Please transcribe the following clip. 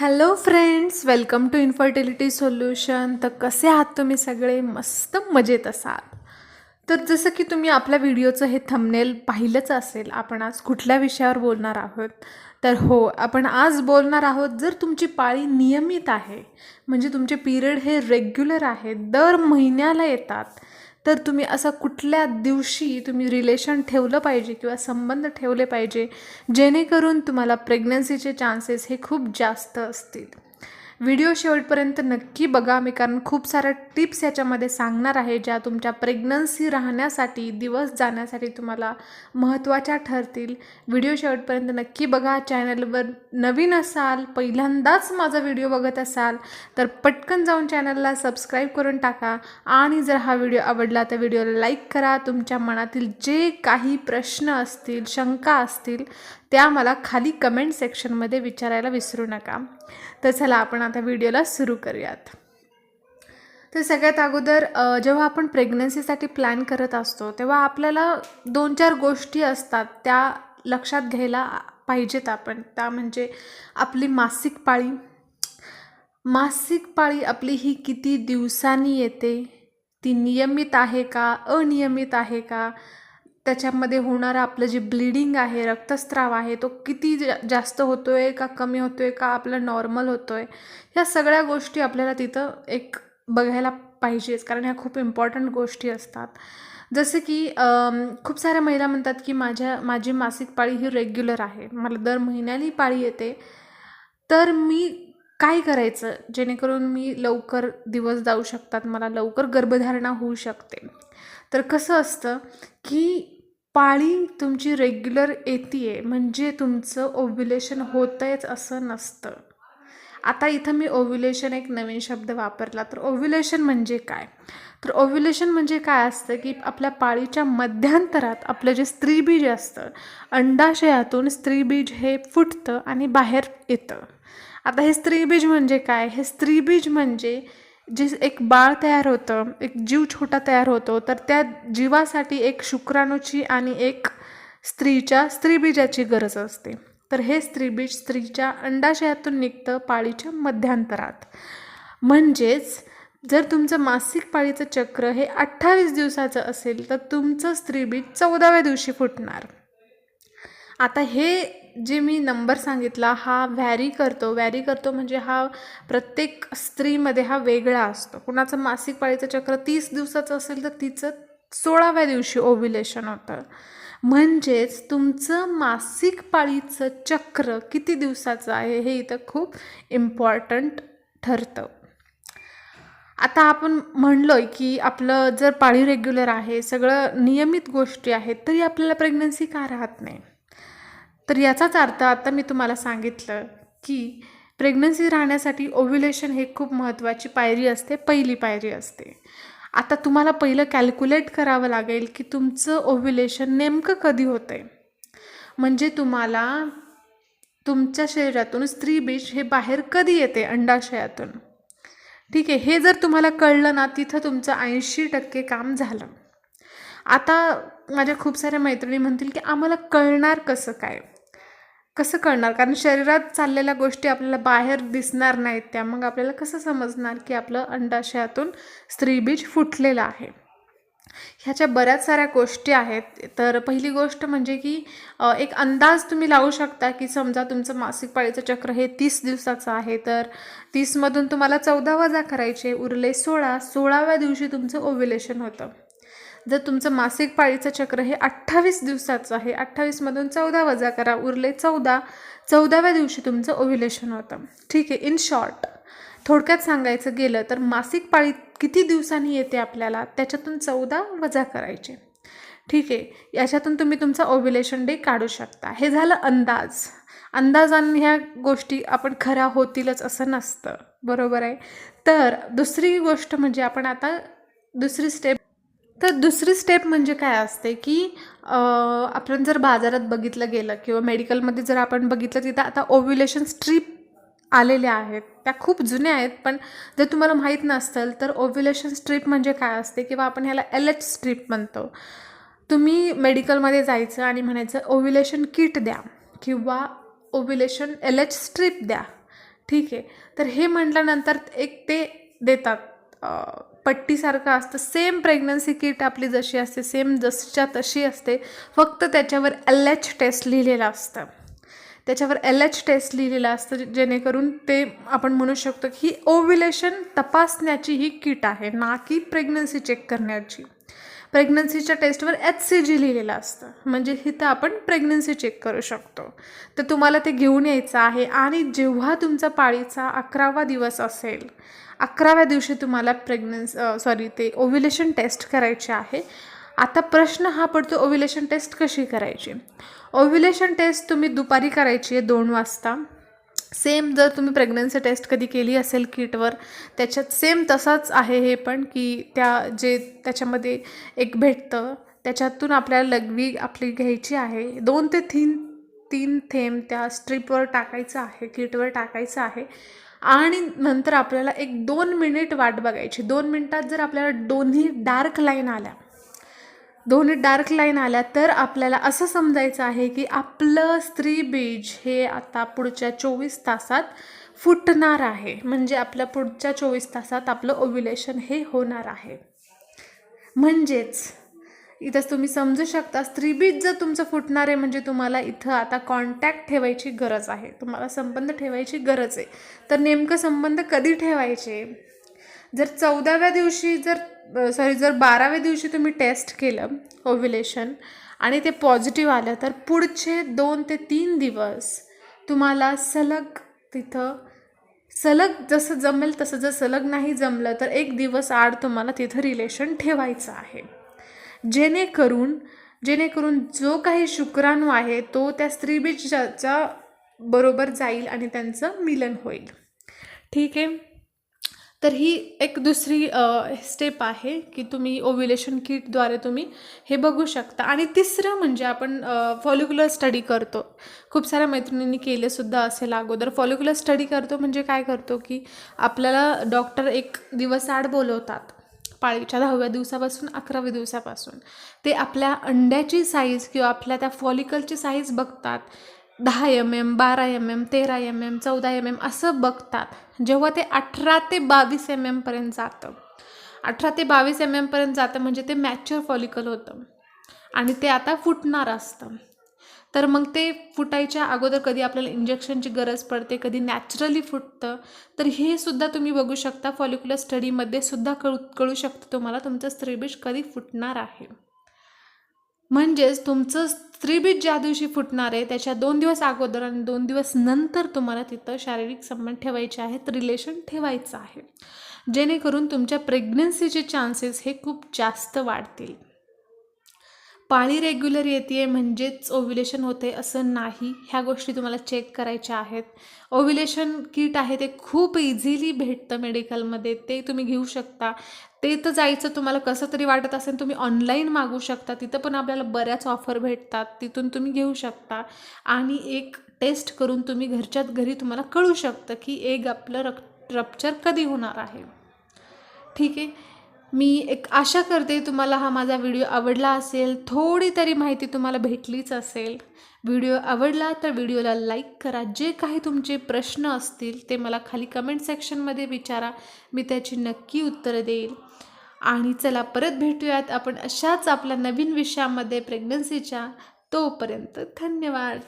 Hello friends welcome to infertility solution तर कसे आहात तुम्ही सगळे? मस्त मजेत असाल. तर जसं की तुम्ही आपल्या व्हिडिओचं हे थंबनेल पाहिलंच असेल आपण आज कुठल्या विषयावर बोलणार आहोत? तर हो आपण आज बोलणार आहोत जर तुमची पाळी नियमित आहे म्हणजे तुमचे पिरियड हे रेग्युलर आहेत दर महिन्याला येतात तर तुम्ही असं कुठल्या दिवशी तुम्ही रिलेशन ठेवलं पाहिजे किंवा संबंध ठेवले पाहिजे? जेणेकरून तुम्हाला प्रेग्नन्सीचे चान्सेस हे खूप जास्त असतील. व्हिडिओ शेवटपर्यंत नक्की बघा. मी कारण खूप साऱ्या टिप्स याच्यामध्ये सांगणार आहे ज्या तुमच्या प्रेग्नन्सी राहण्यासाठी दिवस जाण्यासाठी तुम्हाला महत्त्वाच्या ठरतील. व्हिडिओ शेवटपर्यंत नक्की बघा. चॅनलवर नवीन असाल पहिल्यांदाच माझा व्हिडिओ बघत असाल तर पटकन जाऊन चॅनलला सबस्क्राईब करून टाका. आणि जर हा व्हिडिओ आवडला तर व्हिडिओला लाईक करा. तुमच्या मनातील जे काही प्रश्न असतील शंका असतील त्या मला खाली कमेंट सेक्शनमध्ये विचारायला विसरू नका. तर चला आपण आता व्हिडिओला सुरू करूयात. तर सगळ्यात अगोदर जेव्हा आपण प्रेग्नन्सीसाठी प्लॅन करत असतो तेव्हा आपल्याला दोन चार गोष्टी असतात त्या लक्षात घ्यायला पाहिजेत आपण. त्या म्हणजे आपली मासिक पाळी. मासिक पाळी आपली ही किती दिवसांनी येते? ती नियमित आहे का? अनियमित आहे का? त्याच्यामध्ये होणारं आपलं जे ब्लिडिंग आहे रक्तस्राव आहे तो किती जा जास्त होतो आहे का कमी होतो आहे का आपलं नॉर्मल होतो आहे ह्या सगळ्या गोष्टी आपल्याला तिथं एक बघायला पाहिजेच. कारण ह्या खूप इम्पॉर्टंट गोष्टी असतात. जसं की खूप साऱ्या महिला म्हणतात की माझ्या माझी मासिक पाळी ही रेग्युलर आहे. मला दर महिन्याली पाळी येते. तर मी काय करायचं? जेणेकरून मी लवकर दिवस जाऊ शकतात मला लवकर गर्भधारणा होऊ शकते. तर कसं असतं की पाळी तुमची रेग्युलर येते म्हणजे तुमचं ओव्युलेशन होतंयच असं नसतं. आता इथं मी ओव्युलेशन एक नवीन शब्द वापरला तर ओव्युलेशन म्हणजे काय? तर ओव्युलेशन म्हणजे काय असतं की आपल्या पाळीच्या मध्यांतरात आपलं जे स्त्रीबीज असतं अंडाशयातून स्त्रीबीज हे फुटतं आणि बाहेर येतं. आता हे स्त्रीबीज म्हणजे काय? हे स्त्रीबीज म्हणजे जे एक बाळ तयार होतं एक जीव छोटा तयार होतो तर त्या जीवासाठी एक शुक्राणूची आणि एक स्त्रीच्या स्त्रीबीजाची गरज असते. तर हे स्त्रीबीज स्त्रीच्या अंडाशयातून निघतं पाळीच्या मध्यांतरात. म्हणजेच जर तुमचं मासिक पाळीचं चक्र हे अठ्ठावीस दिवसाचं असेल तर तुमचं स्त्रीबीज चौदाव्या दिवशी फुटणार. आता हे जे मी नंबर सांगितला हा व्हॅरी करतो. व्हॅरी करतो म्हणजे हा प्रत्येक स्त्रीमध्ये हा वेगळा असतो. कुणाचं मासिक पाळीचं चक्र तीस दिवसाचं असेल तर तिचं सोळाव्या दिवशी ओव्युलेशन होतं. म्हणजेच तुमचं मासिक पाळीचं चक्र किती दिवसाचं आहे हे इथं खूप इम्पॉर्टंट ठरतं. आता आपण म्हणलो आहे की आपलं जर पाळी रेग्युलर आहे सगळं नियमित गोष्टी आहेत तरी आपल्याला प्रेग्नन्सी का राहत नाही? तर याचाच अर्थ आता मी तुम्हाला सांगितलं की प्रेग्नन्सी राहण्यासाठी ओव्युलेशन हे खूप महत्त्वाची पायरी असते पहिली पायरी असते. आता तुम्हाला पहिलं कॅल्क्युलेट करावं लागेल की तुमचं ओव्युलेशन नेमकं कधी होतं आहे म्हणजे तुम्हाला तुमच्या शरीरातून स्त्री बीज हे बाहेर कधी येते? अंडाशयातून. ठीक आहे हे जर तुम्हाला कळलं ना तिथं तुमचं ऐंशी टक्के काम झालं. आता माझ्या खूप साऱ्या मैत्रिणी म्हणतील की आम्हाला कळणार कसं काय? कसं कळणार? कारण शरीरात चाललेल्या गोष्टी आपल्याला बाहेर दिसणार नाहीत. त्या मग आपल्याला कसं समजणार की आपलं अंडाशयातून स्त्रीबीज फुटलेलं आहे? ह्याच्या बऱ्याच साऱ्या गोष्टी आहेत. तर पहिली गोष्ट म्हणजे की एक अंदाज तुम्ही लावू शकता की समजा तुमचं मासिक पाळीचं चक्र हे तीस दिवसाचं आहे. तर तीसमधून तुम्हाला चौदा वजा करायचे. उरले सोळा. सोळाव्या दिवशी तुमचं ओव्युलेशन होतं. जर तुमचं मासिक पाळीचं चक्र हे अठ्ठावीस दिवसाचं आहे अठ्ठावीसमधून चौदा वजा करा उरले चौदा चौदाव्या दिवशी तुमचं ओव्युलेशन होतं. ठीक आहे इन शॉर्ट थोडक्यात सांगायचं गेलं तर मासिक पाळी किती दिवसांनी येते आपल्याला? त्याच्यातून चौदा वजा करायचे. ठीक आहे याच्यातून तुम्ही तुमचा ओव्युलेशन डे काढू शकता. हे झालं अंदाज. अंदाजाने ह्या गोष्टी आपण खऱ्या होतीलच असं नसतं. बरोबर आहे? तर दुसरी गोष्ट म्हणजे आपण आता दुसरी स्टेप तर दुसरी स्टेप म्हणजे काय असते की आपण जर बाजारात बघितलं गेलं किंवा मेडिकलमध्ये जर आपण बघितलं तिथं आता ओव्युलेशन स्ट्रीप आलेल्या आहेत. त्या खूप जुन्या आहेत पण जर तुम्हाला माहीत नसेल तर ओव्युलेशन स्ट्रीप म्हणजे काय असते किंवा आपण ह्याला एल एच स्ट्रीप म्हणतो. तुम्ही मेडिकलमध्ये जायचं आणि म्हणायचं ओव्युलेशन किट द्या किंवा ओव्युलेशन एल एच स्ट्रीप द्या. ठीक आहे? तर हे म्हटल्यानंतर एक ते देतात पट्टीसारखं असतं. सेम प्रेग्नन्सी किट आपली जशी असते सेम जसच्या तशी असते. फक्त त्याच्यावर एल एच टेस्ट लिहिलेलं असतं. त्याच्यावर एल एच टेस्ट लिहिलेलं असतं जेणेकरून ते आपण म्हणू शकतो की ही ओव्युलेशन तपासण्याची ही किट आहे ना की प्रेग्नन्सी चेक करण्याची. प्रेग्नन्सीच्या टेस्टवर एच सी जी लिहिलेलं असतं. म्हणजे इथं आपण प्रेग्नन्सी चेक करू शकतो. तर तुम्हाला ते घेऊन यायचं आहे आणि जेव्हा तुमचा पाळीचा अकरावा दिवस असेल अकराव्या दिवशी तुम्हाला प्रेग्नन्स सॉरी ते ओव्युलेशन टेस्ट करायची आहे. आता प्रश्न हा पडतो ओव्युलेशन टेस्ट कशी करायची? ओव्युलेशन टेस्ट तुम्ही दुपारी करायची आहे दोन वाजता. सेम जर तुम्ही प्रेग्नन्सी टेस्ट कधी केली असेल किटवर त्याच्यात सेम तसाच आहे हे पण की त्या जे त्याच्यामध्ये एक भेटतं त्याच्यातून आपल्याला लघवी आपली घ्यायची आहे. दोन ते तीन तीन थेंब त्या स्ट्रीपवर टाकायचं आहे किटवर टाकायचं आहे. आणि नंतर आपल्याला एक दोन मिनिट वाट बघायची. दोन मिनटात जर आपल्याला दोन्ही डार्क लाईन आल्या दोन्ही डार्क लाईन आल्या तर आपल्याला असं समजायचं आहे की आपलं स्त्री बीज हे आता पुढच्या चोवीस तासात फुटणार आहे. म्हणजे आपल्या पुढच्या चोवीस तासात आपलं ओव्युलेशन हे होणार आहे. म्हणजेच इथं तुम्ही समजू शकता स्त्रीबीज जर तुमचं फुटणार आहे म्हणजे तुम्हाला इथं आता कॉन्टॅक्ट ठेवायची गरज आहे. तुम्हाला संबंध ठेवायची गरज आहे. तर नेमकं संबंध कधी ठेवायचे? जर चौदाव्या दिवशी जर सॉरी जर बाराव्या दिवशी तुम्ही टेस्ट केलं ओव्युलेशन आणि ते पॉझिटिव्ह आलं तर पुढचे दोन ते तीन दिवस तुम्हाला सलग तिथं सलग जसं जमेल तसं जर सलग नाही जमलं तर एक दिवस आड तुम्हाला तिथं रिलेशन ठेवायचं आहे. जेणेकरून जेणेकरून जो काही शुक्राणू आहे तो त्या स्त्रीबीजच्या बरोबर जाईल आणि त्यांचं मिलन होईल. ठीक आहे? तर ही एक दुसरी स्टेप आहे की तुम्ही ओव्युलेशन किटद्वारे तुम्ही हे बघू शकता. आणि तिसरं म्हणजे आपण फॉलिक्युलर स्टडी करतो. खूप साऱ्या मैत्रिणींनी केलेसुद्धा असेल अगोदर. फॉलिक्युलर स्टडी करतो म्हणजे काय करतो की आपल्याला डॉक्टर एक दिवस आड बोलवतात. पाळीच्या दहाव्या दिवसापासून अकराव्या दिवसापासून. ते आपल्या अंड्याची साईज किंवा आपल्या त्या फॉलिकलची साईज बघतात. दहा एम एम बारा एम एम तेरा एम एम चौदा एम एम असं बघतात. जेव्हा ते अठरा ते बावीस एम एमपर्यंत जातं. अठरा ते बावीस एम एमपर्यंत जातं म्हणजे ते मॅच्युअर फॉलिकल होतं. आणि ते आता फुटणार असतं. तर मग ते फुटायच्या अगोदर कधी आपल्याला इंजेक्शनची गरज पडते कधी नॅचरली फुटतं तर हे सुद्धा तुम्ही बघू शकता फॉलिक्युलर स्टडीमध्ये सुद्धा कळू कळू शकतं तुम्हाला तुमचं स्त्रीबीज कधी फुटणार आहे. म्हणजेच तुमचं स्त्रीबीज ज्या दिवशी फुटणार आहे त्याच्या दोन दिवस अगोदर आणि दोन दिवस नंतर तुम्हाला तिथं शारीरिक संबंध ठेवायचे आहेत रिलेशन ठेवायचं आहे. जेणेकरून तुमच्या प्रेग्नन्सीचे चान्सेस हे खूप जास्त वाढतील. पाळी रेग्युलर येते म्हणजेच ओव्युलेशन होते असं नाही. ह्या गोष्टी तुम्हाला चेक करायच्या आहेत. ओव्युलेशन किट आहे ते खूप इझिली भेटतं मेडिकलमध्ये ते तुम्ही घेऊ शकता. ते तर जायचं तुम्हाला कसं तरी वाटत असेल तुम्ही ऑनलाईन मागू शकता. तिथं पण आपल्याला बऱ्याच ऑफर भेटतात. तिथून तुम्ही घेऊ शकता. आणि एक टेस्ट करून तुम्ही घरच्यात घरी तुम्हाला कळू शकतं की एग आपलं रक् रप्चर कधी होणार आहे. ठीक आहे? मी एक आशा करते तुम्हाला हा माझा व्हिडिओ आवडला असेल थोडी तरी माहिती तुम्हाला भेटलीच असेल. व्हिडिओ आवडला तर व्हिडिओला लाईक करा जे काही तुमचे प्रश्न असतील ते मला खाली कमेंट सेक्शनमध्ये विचारा मी त्याची नक्की उत्तरं देईल. आणि चला परत भेटूयात आपण अशाच आपल्या नवीन विषयामध्ये प्रेग्नन्सीच्या तोपर्यंत. धन्यवाद.